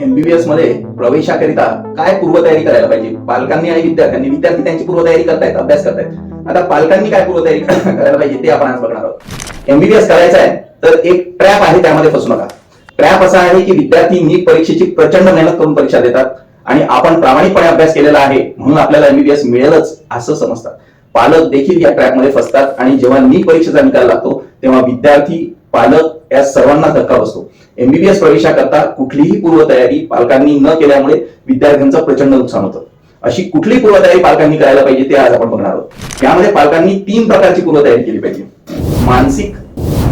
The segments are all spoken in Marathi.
एमबीबीएसमध्ये प्रवेशाकरिता काय पूर्वतयारी करायला पाहिजे? पालकांनी आणि विद्यार्थ्यांनी विद्यार्थी त्यांची पूर्वतयारी करतायत अभ्यास करतायत. आता पालकांनी काय पूर्वतयारी करायला पाहिजे ते आपण आज बघणार आहोत. एमबीबीएस करायचं आहे तर एक ट्रॅप आहे त्यामध्ये फसू नका. ट्रॅप असा आहे की विद्यार्थी नीट परीक्षेची प्रचंड मेहनत करून परीक्षा देतात आणि आपण प्रामाणिकपणे अभ्यास केलेला आहे म्हणून आपल्याला एमबीबीएस मिळेलच असं समजतात. पालक देखील या ट्रॅपमध्ये फसतात आणि जेव्हा नीट परीक्षेचा निकाल लागतो तेव्हा विद्यार्थी पालक या सर्वांना धक्का बसतो. एमबीबीएस प्रवेशाकरता कुठलीही पूर्वतयारी पालकांनी न केल्यामुळे विद्यार्थ्यांचं प्रचंड नुकसान होतं. अशी कुठली पूर्वतयारी पालकांनी करायला पाहिजे ते आज आपण बघणार आहोत. यामध्ये पालकांनी तीन प्रकारची पूर्वतयारी केली पाहिजे. मानसिक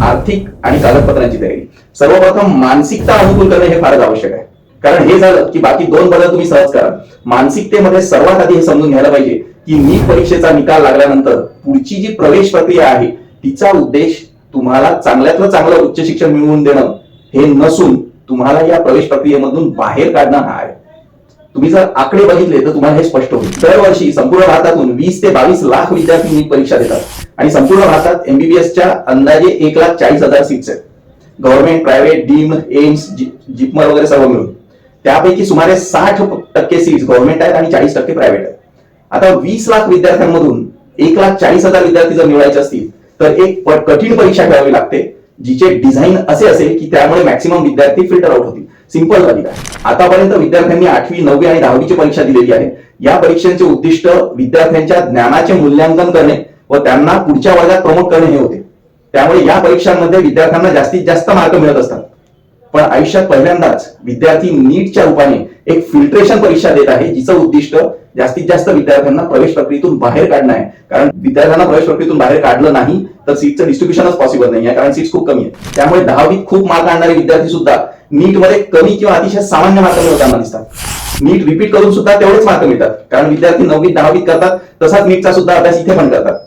आर्थिक आणि कागदपत्रांची तयारी. सर्वप्रथम मानसिकता अनुकूल करणे हे फारच आवश्यक आहे. कारण हे झालं की बाकी दोन बदल तुम्ही सहज करा. मानसिकतेमध्ये सर्वात आधी हे समजून घ्यायला पाहिजे की नीट परीक्षेचा निकाल लागल्यानंतर पुढची जी प्रवेश प्रक्रिया आहे तिचा उद्देश तुम्हाला चांगल्यातलं चांगलं उच्च शिक्षण मिळवून देणं हे नसून तुम्हाला या प्रवेश प्रक्रियेमधून बाहेर काढणं हा आहे. तुम्ही जर आकडे बघितले तर तुम्हाला हे स्पष्ट होईल. दरवर्षी संपूर्ण भारतातून वीस ते बावीस लाख विद्यार्थी परीक्षा देतात आणि संपूर्ण भारतात एमबीबीएसच्या अंदाजे एक लाख चाळीस हजार सीट्स आहेत. Government private deemed AIIMS JIPMER वगैरे सर्व मिळून. त्यापैकी सुमारे साठ टक्के सीट्स गव्हर्नमेंट आहेत आणि चाळीस टक्के प्रायव्हेट आहेत. आता वीस लाख विद्यार्थ्यांमधून एक लाख चाळीस हजार विद्यार्थी जर निवडायचे असतील तर एक कठीण परीक्षा घ्यावी लागते जिचे डिझाईन असे असेल की त्यामुळे मॅक्सिमम विद्यार्थी फिल्टर आउट होतील. सिंपल लॉजिक आहे. आतापर्यंत विद्यार्थ्यांनी आठवी नववी आणि दहावीची परीक्षा दिलेली आहे. या परीक्षेचे उद्दिष्ट विद्यार्थ्यांच्या ज्ञानाचे मूल्यांकन करणे व त्यांना पुढच्या वर्गात प्रमोट करणे हे होते. त्यामुळे या परीक्षांमध्ये विद्यार्थ्यांना जास्तीत जास्त मार्क मिळत असतात. पण आयुष्यात पहिल्यांदाच विद्यार्थी नीटच्या रूपाने एक फिल्ट्रेशन परीक्षा देत आहे जिचं उद्दिष्ट जास्तीत जास्त विद्यार्थ्यांना प्रवेश प्रक्रियेतून बाहेर काढणं आहे. कारण विद्यार्थ्यांना प्रवेश प्रक्रियेतून बाहेर काढलं नाही तर सीटचं डिस्ट्रीब्युशनच पॉसिबल नाही आहे कारण सीट्स खूप कमी आहे त्यामुळे दहावीत खूप मार्क आणणारे विद्यार्थी सुद्धा नीटमध्ये कमी किंवा अतिशय सामान्य मार्क मिळताना दिसतात. नीट रिपीट करून सुद्धा तेवढेच मार्क मिळतात. कारण विद्यार्थी नववीत दहावीत करतात तसाच नीटचा सुद्धा अभ्यास इथे पण करतात.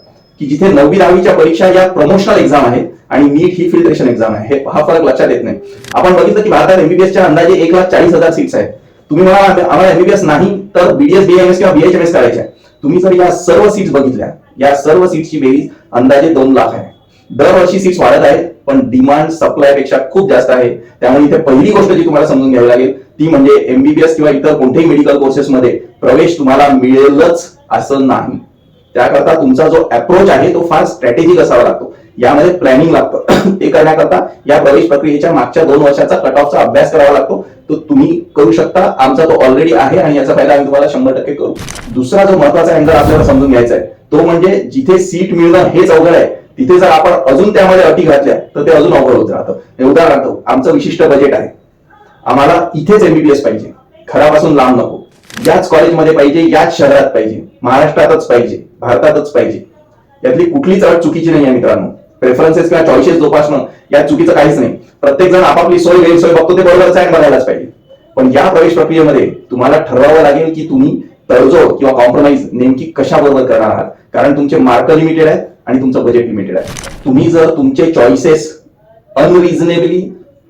की जिथे नववी दहावीच्या परीक्षा या प्रमोशनल एक्झाम आहेत आणि नीट ही फिल्ट्रेशन एक्झाम आहे. हे हा फरक लक्षात येत नाही. आपण बघितलं की भारतात एमबीबीएसच्या अंदाजे एक लाख चाळीस हजार सीट्स आहेत. तुम्ही मला आम्हाला एमबीबीएस नाही तर बीडीएस बीएमएस किंवा बीएचएमएस करायचे आहे तुम्ही जर या सर्व सीट्स बघितल्या या सर्व सीट्सची बेरीज अंदाजे दोन लाख आहे. दरवर्षी सीट्स वाढत आहेत पण डिमांड सप्लायपेक्षा खूप जास्त आहे. त्यामुळे इथे पहिली गोष्ट जी तुम्हाला समजून घ्यावी लागेल ती म्हणजे एमबीबीएस किंवा इतर कोणत्याही मेडिकल कोर्सेसमध्ये प्रवेश तुम्हाला मिळेलच असं नाही. त्याकरता तुमचा जो अप्रोच आहे तो फार स्ट्रॅटेजिक असावा लागतो. यामध्ये प्लॅनिंग लागतं. ते करण्याकरता या प्रवेश प्रक्रियेच्या मागच्या दोन वर्षाचा कट ऑफचा अभ्यास करावा लागतो. तो तुम्ही करू शकता. आमचा तो ऑलरेडी आहे आणि याचा फायदा आम्ही तुम्हाला शंभर टक्के करू. दुसरा जो महत्त्वाचा अँगल आपल्याला समजून घ्यायचा आहे तो म्हणजे जिथे सीट मिळणं हेच अवघड आहे. तिथे जर आपण अजून त्यामध्ये अटी घातल्या तर ते अजून अवघड होत राहतं. उदाहरणार्थ आमचं विशिष्ट बजेट आहे. आम्हाला इथेच एमबीबीएस पाहिजे. घरापासून लांब नको. याच कॉलेजमध्ये पाहिजे याच शहरात पाहिजे. महाराष्ट्रातच पाहिजे. भारतातच पाहिजे. यातली कुठलीच अट चुकीची नाही आहे मित्रांनो. प्रेफरन्सेस किंवा चॉईसेस जोपासणं या चुकीचं काहीच नाही. प्रत्येक जण आपापली सोय गैरसोय बघतो ते बरोबरच आहे बघायलाच पाहिजे. पण या प्रवेश प्रक्रियेमध्ये तुम्हाला ठरवावं लागेल की तुम्ही तडजोड किंवा कॉम्प्रोमाइज नेमकी कशाबरोबर करणार आहात. कारण तुमचे मार्क लिमिटेड आहेत आणि तुमचं बजेट लिमिटेड आहे. तुम्ही जर तुमचे चॉईसेस अनरिझनेबली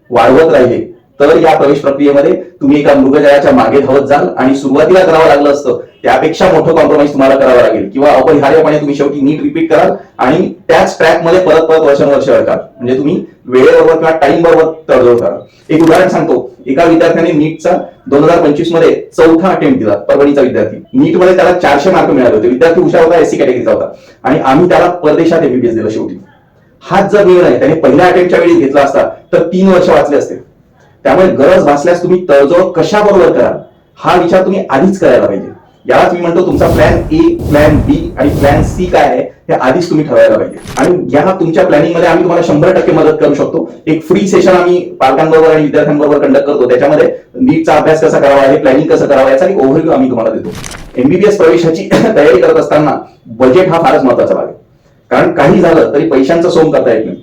वाढवत राहिले तर या प्रवेश प्रक्रियेमध्ये तुम्ही एका मृगजयाच्या मागे धावत जाल आणि सुरुवातीला करावं लागलं असतं त्यापेक्षा मोठं कॉम्प्रोमाइज तुम्हाला करावं लागेल. किंवा अपरिहार्यपणे तुम्ही शेवटी नीट रिपीट कराल आणि त्याच ट्रॅकमध्ये परत परत वर्षानुवर्ष अडकाल. म्हणजे तुम्ही वेळेबरोबर किंवा टाइम बरोबर तडजोड करा. एक उदाहरण सांगतो. एका विद्यार्थ्याने नीटचा दोन हजार पंचवीसमध्ये चौथा अटेम्प्ट दिला परभणीचा विद्यार्थी. नीटमध्ये त्याला चारशे मार्क मिळाले होते. विद्यार्थी हुशार होता एससी कॅटेगरीचा होता. आणि आम्ही त्याला परदेशात एमबीबीएस दिलं शेवटी. हाच जर निर्णय त्याने पहिल्या अटेम्प्टच्या वेळी घेतला असता तर तीन वर्ष वाचले असते. त्यामुळे गरज भासल्यास तुम्ही तडजोड कशा बरोबर कराल? हा विचार तुम्ही आधीच करायला पाहिजे. यालाच मी म्हणतो तुमचा प्लॅन ए प्लॅन बी आणि प्लॅन सी काय आहे हे आधीच तुम्ही ठरवायला पाहिजे. आणि या तुमच्या प्लॅनिंगमध्ये आम्ही तुम्हाला शंभर टक्के मदत करू शकतो. एक फ्री सेशन आम्ही पालकांबरोबर आणि विद्यार्थ्यांबरोबर कंडक्ट करतो. त्याच्यामध्ये नीटचा अभ्यास कसा करावा हे प्लॅनिंग कसं करावा याचा एक ओव्हरव्ह्यू आम्ही तुम्हाला देतो. एमबीबीएस प्रवेशाची तयारी करत असताना बजेट हा फारच महत्त्वाचा भाग आहे. कारण काही झालं तरी पैशांचं सोम करता येत नाही.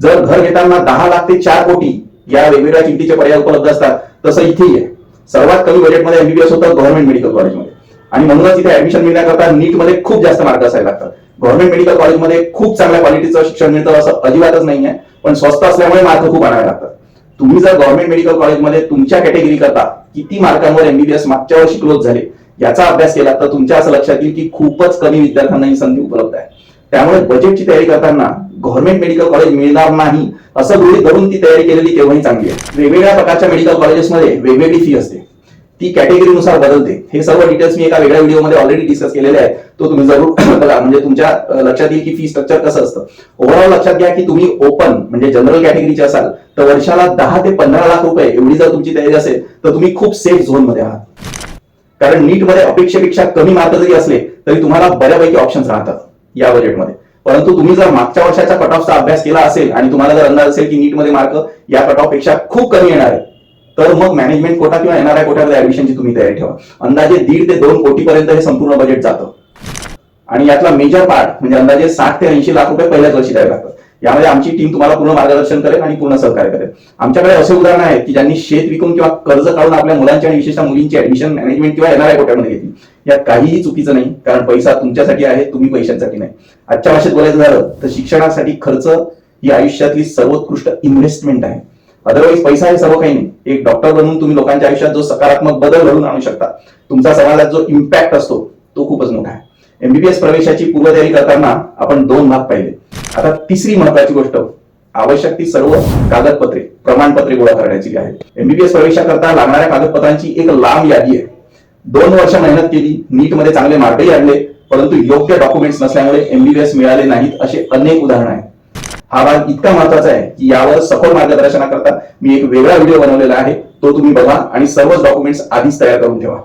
जर घर घेताना दहा लाख ते चार कोटी या वेगवेगळ्या किमतीचे पर्याय उपलब्ध असतात तसं इथेही आहे. सर्वात कमी बजेटमध्ये एमबीबीएस होतं गव्हर्नमेंट मेडिकल कॉलेजमध्ये आणि म्हणूनच इथे ऍडमिशन मिळण्याकरता नीटमध्ये खूप जास्त मार्क असायला लागतात. गव्हर्नमेंट मेडिकल कॉलेजमध्ये खूप चांगल्या क्वालिटीचं शिक्षण मिळतं असं अजिबातच नाही आहे पण स्वस्त असल्यामुळे मार्क खूप आणावे लागतात. तुम्ही जर गव्हर्नमेंट मेडिकल कॉलेजमध्ये तुमच्या कॅटेगरी करता किती मार्कांवर एमबीबीएस मागच्या वर्षी क्लोज झाले याचा अभ्यास केला तर तुमच्या असं लक्षात येईल की खूपच कमी विद्यार्थ्यांना ही संधी उपलब्ध आहे. त्यामुळे बजेटची तयारी करताना गव्हर्नमेंट मेडिकल कॉलेज मिळणार नाही असं गृहित धरून ती तयारी केलेली तेव्हाही चांगली आहे. वेगवेगळ्या प्रकारच्या मेडिकल कॉलेजेसमध्ये वेगवेगळी फी असते. ती कॅटेगरीनुसार बदलते. हे सर्व डिटेल्स मी एका वेगळ्या व्हिडिओमध्ये ऑलरेडी डिस्कस केलेले आहेत. तो तुम्ही जरूर बघा. म्हणजे तुमच्या लक्षात येईल की फी स्ट्रक्चर कसं असतं. ओव्हरऑल लक्षात घ्या की तुम्ही ओपन म्हणजे जनरल कॅटेगरीचे असाल तर वर्षाला दहा ते पंधरा लाख रुपये एवढी जर तुमची तयारी असेल तर तुम्ही खूप सेफ झोनमध्ये आहात. कारण नीटमध्ये अपेक्षेपेक्षा कमी मार्क जरी असले तरी तुम्हाला बऱ्यापैकी ऑप्शन्स राहतात या बजेटमध्ये परंतु तुम्ही जर मागच्या वर्षाच्या कट ऑफचा अभ्यास केला असेल आणि तुम्हाला जर अंदाज असेल की नीटमध्ये मार्क या कट ऑफपेक्षा खूप कमी येणार आहे तर मग मॅनेजमेंट कोटा किंवा एनआरआय कोट्यामध्ये ऍडमिशनची तुम्ही तयारी ठेवा. अंदाजे दीड ते दोन कोटीपर्यंत हे संपूर्ण बजेट जातं. आणि यातला मेजर पार्ट म्हणजे अंदाजे साठ ते ऐंशी लाख रुपये पहिल्याच वर्षी द्यावे लागतात. यामध्ये आमची टीम तुम्हाला पूर्ण मार्गदर्शन करेल आणि पूर्ण सहकार्य करेल. आमच्याकडे असे उदाहरण आहेत की ज्यांनी शेत विकून किंवा कर्ज काढून आपल्या मुलांची आणि विशेषतः मुलींची ऍडमिशन मॅनेजमेंट किंवा एनआरआय कोट्यामध्ये घेतली. यात काहीही चुकीचं नाही कारण पैसा तुमच्यासाठी आहे तुम्ही पैशांसाठी नाही. आजच्या भाषेत बोलायचं झालं तर शिक्षणासाठी खर्च ही आयुष्यातली सर्वोत्कृष्ट इन्व्हेस्टमेंट आहे. अदरवाईज पैसा हे सर्व काही नाही. एक डॉक्टर बनून तुम्ही लोकांच्या आयुष्यात जो सकारात्मक बदल घडून आणू शकता तुमचा समाजात जो इम्पॅक्ट असतो तो खूपच मोठा आहे. एमबीबीएस प्रवेशाची पूर्वतयारी करताना आपण दोन भाग पाहिले. आता तिसरी महत्वाची गोष्ट आवश्यक ती सर्व कागदपत्रे प्रमाणपत्रे गोळा करण्याची आहे एमबीबीएस प्रवेशाकरता लागणाऱ्या कागदपत्रांची एक लांब यादी आहे. दोन वर्ष मेहनत केली नीटमध्ये चांगले मार्कही आणले परंतु योग्य डॉक्युमेंट्स नसल्यामुळे एमबीबीएस मिळाले नाहीत असे अनेक उदाहरण आहेत. हा भाग इतका महत्त्वाचा आहे की यावर सखोल मार्गदर्शनाकरता मी एक वेगळा व्हिडिओ बनवलेला आहे. तो तुम्ही बघा आणि सर्वच डॉक्युमेंट्स आधीच तयार करून ठेवा.